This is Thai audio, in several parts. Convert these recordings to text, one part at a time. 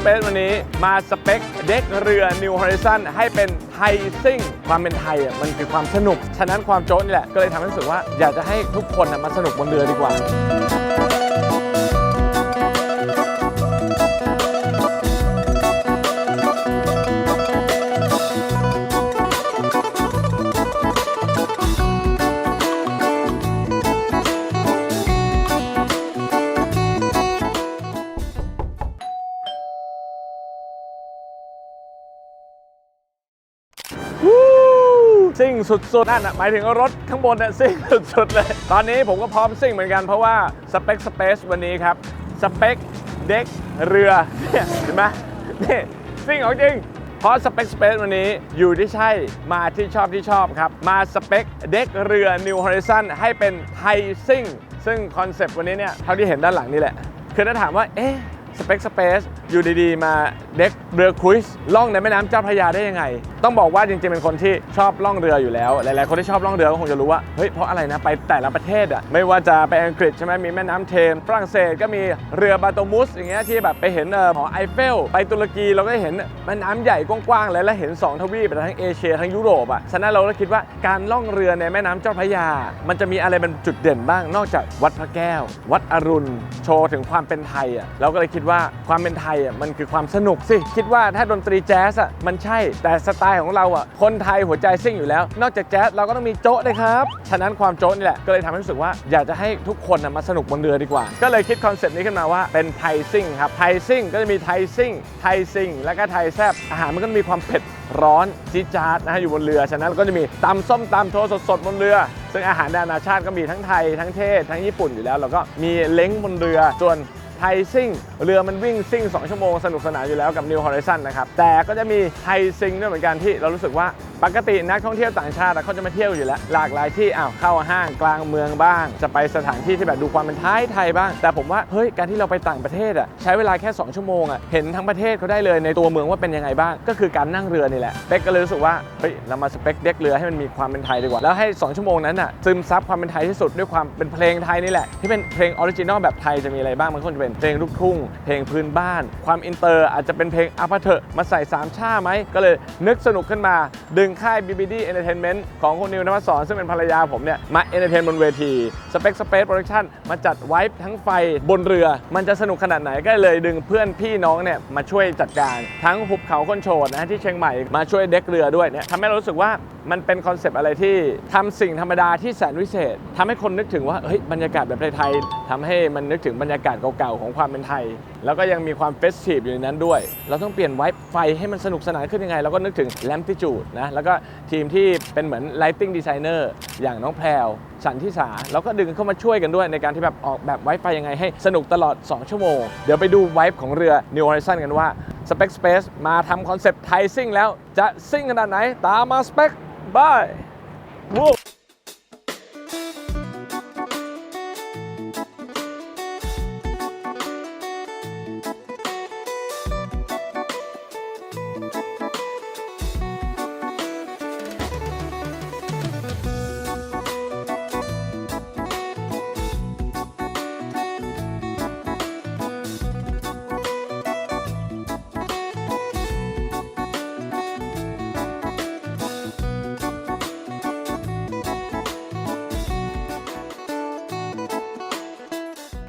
Space วันนี้มาสเปคเด็กเรือ New Horizon ให้เป็นไทยซิ่ง ความเป็นไทยอะมันคือความสนุก ฉะนั้นความโจ๊ะนี่แหละ ก็เลยทำให้รู้สึกว่าอยากจะให้ทุกคนน่ะมาสนุกบนเรือดีกว่า ซิ่งสุดๆนั่นอะหมายถึงรถข้างบนน่ะซิ่งสุดๆเลย ตอนนี้ผมก็พร้อมซิ่งเหมือนกันเพราะว่าสเปคสเปซวันนี้ครับสเปคเด็กเรือเนี่ยเห็นไหมนี่ซิ่งของจริงเพราะสเปคสเปซวันนี้อยู่ที่ใช่มาที่ชอบที่ชอบครับ มาสเปคเด็กเรือ New Horizon ให้เป็นไทยซิ่ง ซึ่งคอนเซปต์วันนี้เนี่ยเท่าที่เห็นด้านหลังนี่แหละ คือถ้าถามว่า เอ๊ะสเปคสเปซ อยู่ดีๆ มาเด็กเรือครูซล่องในแม่น้ำเจ้าพระยาได้ยังไง ต้องบอกว่าจริงๆเป็นคนที่ชอบล่องเรืออยู่แล้ว หลายๆคนที่ชอบล่องเรือก็คงจะรู้ว่าเฮ้ยเพราะอะไรนะไปแต่ละประเทศอะไม่ว่าจะไปอังกฤษใช่ไหมมีแม่น้ำเทมส์ฝรั่งเศสก็มีเรือบาโตมุสอย่างเงี้ยที่แบบไปเห็นเอ่อหอไอเฟล ไปตุรกีเราก็เห็นแม่น้ำใหญ่กว้างๆเลยแล้วเห็น2ทวีปทั้งเอเชียทั้งยุโรปอะฉะนั้นเราก็คิดว่าการล่องเรือในแม่น้ำเจ้าพระยา มันจะมีอะไรเป็นจุดเด่นบ้างนอกจากวัดพระแก้ว วัดอรุณโชว์ถึงความเป็นไทยอะเราก็เลยคิดว่าความเป็นไทยอะมันคือความสนุกสิ คิดว่าถ้าดนตรีแจ๊สอะมันใช่แต่สไตล์ของเราอะคนไทยหัวใจซิ่งอยู่แล้ว นอกจากแจ๊สเราก็ต้องมีโจ๊ะด้วยครับฉะนั้นความโจ๊ะนี่แหละก็เลยทำให้รู้สึกว่าอยากจะให้ทุกคนนะมาสนุกบนเรือดีกว่า ก็เลยคิดคอนเซปต์นี้ขึ้นมาว่าเป็นไทยซิ่งครับไทยซิ่งก็จะมีไทยซิ่งไทยซิ่งแล้วก็ไทยแซบอาหารมันก็มีความเผ็ดร้อนจี๊ดจ๊าดนะฮะอยู่บนเรือ ฉะนั้นก็จะมีตำส้มตำโชว์สดๆบนเรือ ซึ่งอาหารนานาชาติก็มีทั้งไทยทั้งเทศทั้งญี่ปุ่นอยู่แล้ว แล้วก็มีเล้งบนเรือส่วน ไทยซิ่ง เรือมันวิ่งซิ่ง 2 ชั่วโมงสนุกสนานอยู่แล้วกับ New Horizon นะครับ แต่ก็จะมีไทยซิ่งด้วยเหมือนกันที่เรารู้สึกว่า ปกตินักท่องเที่ยวต่างชาติเขาจะมาเที่ยวอยู่แล้ว หลากหลายที่อ้าวเข้าห้างกลางเมืองบ้าง จะไปสถานที่ที่แบบดูความเป็นไทยไทยบ้าง แต่ผมว่าเฮ้ยการที่เราไปต่างประเทศอะใช้เวลาแค่ 2 ชั่วโมงอะเห็นทั้งประเทศเขาได้เลยในตัวเมืองว่าเป็นยังไงบ้าง ก็คือการนั่งเรือนี่แหละเป๊กก็เลยรู้สึกว่าเฮ้ยเรามาสเปคเด็กเรือให้มันมีความเป็นไทยดีกว่าแล้วให้ 2 ชั่วโมงนั้นอะซึมซับความเป็นไทยที่สุดด้วยความเป็นเพลงไทยนี่แหละที่เป็นเพลงออริจินอลแบบไทยจะมีอะไรบ้างมันก็จะเป็นเพลงลูกทุ่งเพลงพื้นบ้าน ความอินเตอร์อาจจะเป็นเพลงอาพเถอะมาใส่สามชาไหมก็เลยนึกสนุกขึ้นมาดึงค่าย BBD Entertainment ของคุณนิวนวัสรซึ่งเป็นภรรยาผมเนี่ย มาเอนเตอร์เทนบนเวที Spec Space Production มาจัดไวฟ์ทั้งไฟบนเรือ มันจะสนุกขนาดไหนก็เลยดึงเพื่อนพี่น้องเนี่ย มาช่วยจัดการทั้งหุบเขาคนโฉดนะฮะที่เชียงใหม่มาช่วยเด็กเรือด้วยเนี่ยทำให้เรารู้สึกว่ามันเป็นคอนเซปต์อะไรที่ทำสิ่งธรรมดาที่แสนวิเศษทำให้คนนึกถึงว่าเฮ้ยบรรยากาศแบบไทยๆทำให้มันนึกถึงบรรยากาศเก่าๆของความเป็นไทย แล้วก็ยังมีความเฟสทีฟอยู่ในนั้นด้วย เราต้องเปลี่ยนไวฟ์ไฟให้มันสนุกสนานขึ้นยังไงเราก็นึกถึงแลมติจูดนะแล้วก็ทีมที่เป็นเหมือน Lighting Designer อย่างน้องแพรวสันทิสาแล้วก็ดึงเข้ามาช่วยกันด้วยในการที่แบบออกแบบไวไฟยังไงให้สนุกตลอด 2 ชั่วโมง เดี๋ยวไปดูไวฟ์ของเรือ New Horizon กันว่า Spec Space มาทำคอนเซปต์ไทยซิ่งแล้วจะซิ่งขนาดไหนตามมา Spec บายวู้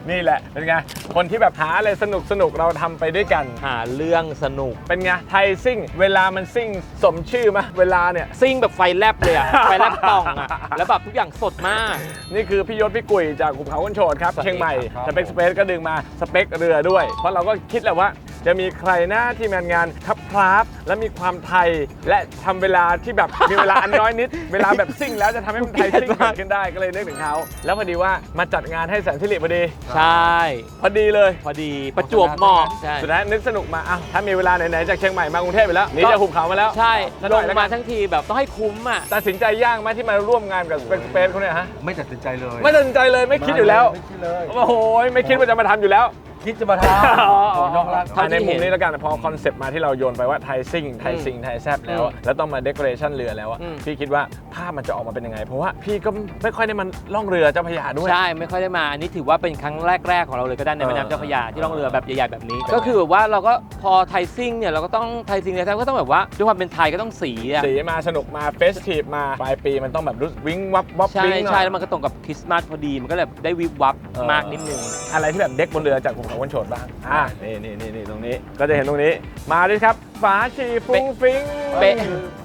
นี่แหละเป็นไงคนที่แบบหาอะไรสนุกสนุกๆเราทำไปด้วยกัน หาเรื่องสนุก เป็นไงไทยซิ่ง เวลามันซิ่งสมชื่อไหมเวลาเนี่ย ซิ่งแบบไฟแลบเลยอะ ไฟแลบป่องอะแล้วแบบทุกอย่างสดมาก นี่คือพี่ยศพี่กุยจากหุบเขาคนโฉดครับ สวัสดีเชียงใหม่ครับสเปคสเปซก็ดึงมาสเปคเรือด้วย เพราะเราก็คิดแหละว่า จะมีใครหน้าที่งานงานครับพราบและมีความไทยและทำเวลาที่แบบมีเวลาอันน้อยนิด เวลาแบบซิ่งแล้วจะทำให้มันไทยซิ่งเกิดขึ้นได้ก็เลยนึกถึงเขาแล้วพอดีว่ามาจัดงานให้แสนสิริพอดี ใช่พอดีเลยพอดีประจวบเหมาะใช่สุดท้ายนึกสนุกมาอ้าวถ้ามีเวลาไหนๆจากเชียงใหม่มากรุงเทพไปแล้วหนี่จะหุบเขามาแล้วใช่สักหลน่อยงแล้วกันมาทั้งทีแบบต้องให้คุ้มอะตัดสินใจยากไหมที่มาร่วมงานกับสเปซสเปซเขาเนี่ยฮะไม่ตัดสินใจเลย ไม่ตัดสินใจเลยไม่คิดอยู่แล้วไม่คิดเลยโอ้โหไม่คิดว่าจะมาทำอยู่แล้ว คิดจะมาทำโอ้น้องรักเท่าที่ในมุมเห็นนี้แล้วกันพอคอนเซปต์มาที่เราโยนไปว่าไทยซิ่งไทยซิงไทยแซบแล้วอะแล้วต้องมาเดคอเรชันเรือแล้วอะอืม พี่คิดว่าภาพมันจะออกมาเป็นยังไง เพราะว่าพี่ก็ไม่ค่อยได้มันล่องเรือเจ้าพระยาด้วย ใช่ไม่ค่อยได้มาอันนี้ถือว่าเป็นครั้งแรก ๆ ของเราเลยก็ได้ในแม่น้ำเจ้าพระยาที่ล่องเรือแบบใหญ่ๆแบบนี้ ก็คือแบบว่าเราก็พอไทยซิ่งเนี่ยเราก็ต้องไทยซิ่งเนี่ยก็ต้องแบบว่าด้วยความเป็นไทยก็ต้องสีอะสีมาสนุกมาเฟสทีฟมาปลายปีมันต้องแบบรู้สึกวิ้งวับวับใช่วิ้งหน่ใช่อยแล้วมันก็ตรงกับคริสต์มาสพอดีมันก็เลยได้วิบวับเออมากนิดนึง อะไรที่แบบเด็กบนเรือจากภูเขาวันโฉดบ้างอ่านี่นี่นี่นี่ตรงนี้ก็จะเห็นตรงนี้มาด้วยครับ ฝาชีฟุ้งฟิ้งเป๊ะ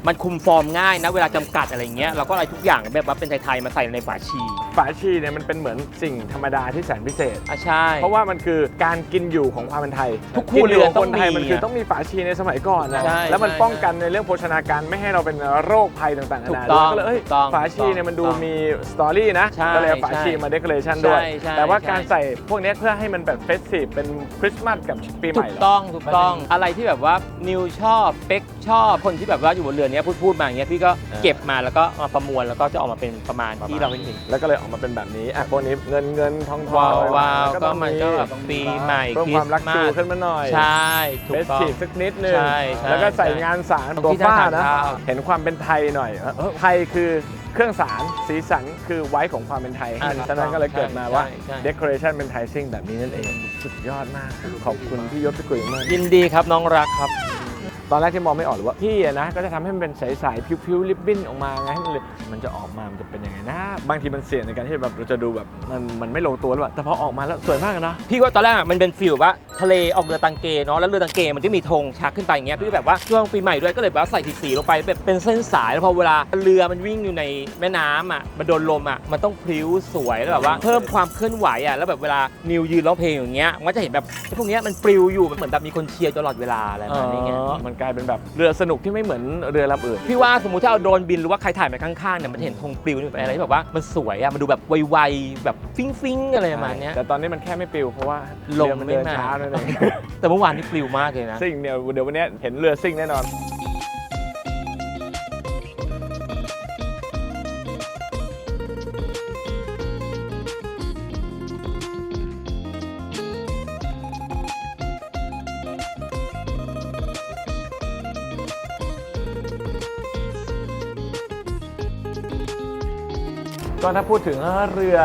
มันคุมฟอร์มง่ายนะ เวลาจำกัดอะไรเงี้ยเราก็อะไรทุกอย่างแบบว่าเป็นไทยๆมาใส่ในฝาชีฝาชีเนี่ยมันเป็นเหมือนสิ่งธรรมดาที่แสนพิเศษ อะใช่ เพราะว่ามันคือการกินอยู่ของความเป็นไทยทุกครัวเรือนกิยู่ขคนไทยต้องมีมันคือต้องมีฝาชีในสมัยก่อนนะใช่แล้วมันใช่ป้องกันในเรื่องโภชนาการไม่ให้เราเป็นโรคภัยต่างๆนาถูกนาต้องก็เลยเอ้ยถูกต้องฝาชีเนี่ยมันดูถูกต้องมีสตอรี่นะใช่ก็เลยเอาฝาชีใช่มาเดคอเรชันด้วย ใช่ใช่แต่ว่าใช่ การใส่พวกเนี้ยเพื่อให้มันแบบเฟสทีฟเป็นคริสต์มาสกับปีใหถูม่กเหรอ ต้องถูกต้องอะไรที่แบบว่านิวชอบเป็กชอบคนที่แบบว่าอยู่บนเรือเนี้ยพูดพูดมาอย่างเงี้ยพี่ก็เออเก็บมาแล้วก็มาประมวลแล้วก็จะออกมาเป็นประมาณที่เราเห็นแล้วก็เลยออกมาเป็นแบบนี้อะพวกนี้เงินเงินทองทองว้าวว้าวก็ก็ต้องมันก็แบบปีใหม่เพิ่มคริความสรักต์มาชูสขึ้นมาหน่อยใช่ถูเฟกสต้องทีฟสักนิดนึงใช่ใช่แล้วก็ใส่ใช่งานสารตรงตัวที่ฝ้าทางนะข้าวเห็นความเป็นไทยหน่อยเออไทยคือเครื่องสารสีสันคือไว้ของความเป็นไทยอ่าฉะนั้นก็เลยเกิดมาใช่ว่าใช่เดคอเรชันเป็นไทยซิ่งแบบนี้นั่นเอง สุดยอดมาก ขอบคุณพี่ยศพี่กุยมากยินดีครับน้องรักครับ ตอนแรกที่มองไม่ออกหรือว่าพี่อะนะก็จะทำให้มันเป็นใสๆพิ้วๆริบบิ้นออกมาไงให้มันเลยมันจะออกมามันจะเป็นยังไงนะ บางทีมันเสี่ยงในการที่แบบเราจะดูแบบมันมันไม่ลงตัวหรือเปล่าแต่พอออกมาแล้วสวยมากอะเนาะพี่ว่าตอนแรกอะมันเป็นฟิลว่าทะเลออกเรือตังเกเนาะแล้วเรือตังเกมันจะมีธงชักขึ้นไปอย่างเงี้ยพี่แบบว่าช่วงปีใหม่ด้วยก็เลยแบบว่าใส่สีๆลงไปแบบเป็นเส้นสายแล้วพอเวลาเรือมันวิ่งอยู่ในแม่น้ำอะมันโดนลมอะมันต้องพลิ้วสวยแล้วแบบว่าเพิ่มความเคลื่อนไหวอะแล้วแบบเวลานิวยืนร้องเพลงอย่างเงี้ยมันก็จะเห็นแบบไอ้พวกเนี้ยมันปลิวอยู่มันเหมือนแบบมีคนเชียร์ตลอดเวลาอะไรแบบนี้ไงอ๋อมันกลายเป็นแบบเรือสนุกที่ไม่เหมือนเรือลำอื่นพี่ว่าสมมติถ้าเอาโดรนบินหรือว่าใครถ่ายมาข้างๆเนี่ยมันจะเห็นธงปลิวนี่เป็นอะไรที่แบบว่ามันสวยอะมันดูแบบไวๆแบบฟิ้งๆอะไรประมาณเนี้ย แต่ตอนนี้มันแค่ไม่ปลิวเพราะว่าลมเรือมันไม่เดินมา ช้านั่นเองแต่เมื่อวานนี่ปลิวมากเลยนะ ซิ่งเนี่ยเดี๋ยววันนี้เห็นเรือซิ่งแน่นอน ก็ถ้าพูดถึงเรือ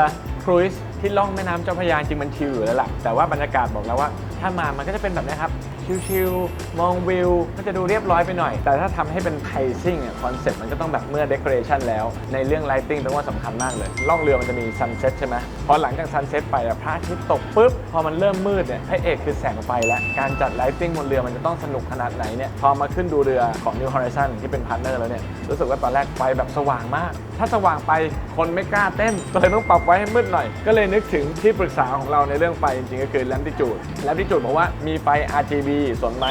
ครูซที่ล่องแม่น้ำเจ้าพระยาจริงมันชิลอยู่แล้วล่ะแต่ว่าบรรยากาศบอกแล้วว่าถ้ามามันก็จะเป็นแบบนี้ครับ ชิลๆ มองวิวก็จะดูเรียบร้อยไปหน่อย แต่ถ้าทำให้เป็นไทซิ่งอะคอนเซ็ปต์มันก็ต้องแบบเมื่อเด o อเรชันแล้ว ในเรื่องไลติ้งเป็นว่าสำคัญมากเลย ล่องเรือมันจะมีซันเซ็ตใช่ไหมพอหลังจากซันเซ็ตไปอะพระอาทิตย์ตกปุ๊บ พอมันเริ่มมืดเนี่ยพระเอกคือแสงไฟแล้ว การจัดไลติ้งบนเรือมันจะต้องสนุกขนาดไหนเนี่ยพอมาขึ้นดูเรือของ New Horizon ที่เป็นพาร์ทเนอร์แล้วเนี่ยรู้สึกว่าตอนแรกไฟแบบสว่างมาก ถ้าสว่างไปคนไม่กล้าเต้นก็เลยต้องปรับไว้ให้มืดหน่อย ก็เลยนึกถึงที่ปรึกษาของเราในเรื่องไฟจริงๆก็คือ Latitude Latitude บอกว่ามีไฟ RGB ส่วนไหม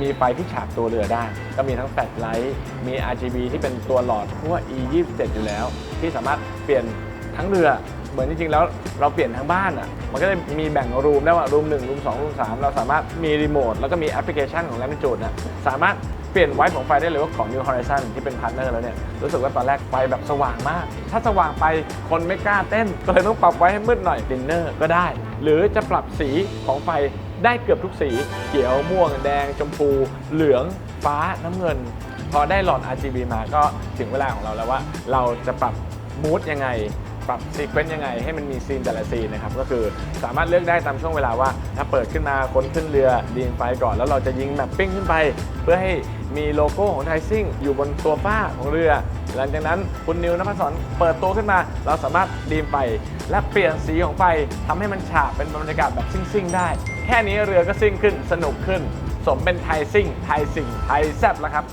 มีไฟที่ฉาบตัวเรือได้ ก็มีทั้งแฟลชไลท์ มี RGB ที่เป็นตัวหลอดเพราะว่า E 2 7อยู่แล้ว ที่สามารถเปลี่ยนทั้งเรือ เหมือนจริงๆ แล้วเราเปลี่ยนทั้งบ้านอะ มันก็จะมีแบ่งรูมได้ว่ารูม1รูม2รูม3เราสามารถมีรีโมทแล้วก็มีแอปพลิเคชันของ Latitude นะสามารถเปลี่ยนไว้ของไฟได้เลยว่าของ New Horizon ที่เป็นพาร์ทเนอร์แล้วเนี่ยรู้สึกว่าตอนแรกไฟแบบสว่างมาก ถ้าสว่างไปคนไม่กล้าเต้น ก็เลยต้องปรับไว้ให้มืดหน่อยดินเนอร์ก็ได้ หรือจะปรับสีของไฟ ได้เกือบทุกสี เขียวม่วงแดง ชมพู เหลืองฟ้าน้ำเงิน พอได้หลอด RGB มาก็ถึงเวลาของเราแล้วว่า เราจะปรับมูดยังไง ปรับซีเควนต์ยังไง ให้มันมีซีนแต่ละซีนนะครับ ก็คือสามารถเลือกได้ตามช่วงเวลาว่า ถ้าเปิดขึ้นมาคนขึ้นเรือดีนไฟก่อนแล้วเราจะยิงแมปปิ้งขึ้นไป เพื่อให้มีโลโก้ของไทซิ่งอยู่บนตัวฝ้าของเรือ หลังจากนั้นคุณนิวนภัสสรเปิดตัวขึ้นมา เราสามารถดีนไฟและเปลี่ยนสีของไฟทำให้มันฉาบเป็นบรรยากาศแบบซิ่งๆได้ แค่นี้เรือก็ซิ่งขึ้นสนุกขึ้น สมเป็นไทยซิ่งไทยสิ่งไทยแซ่บแล้วครับ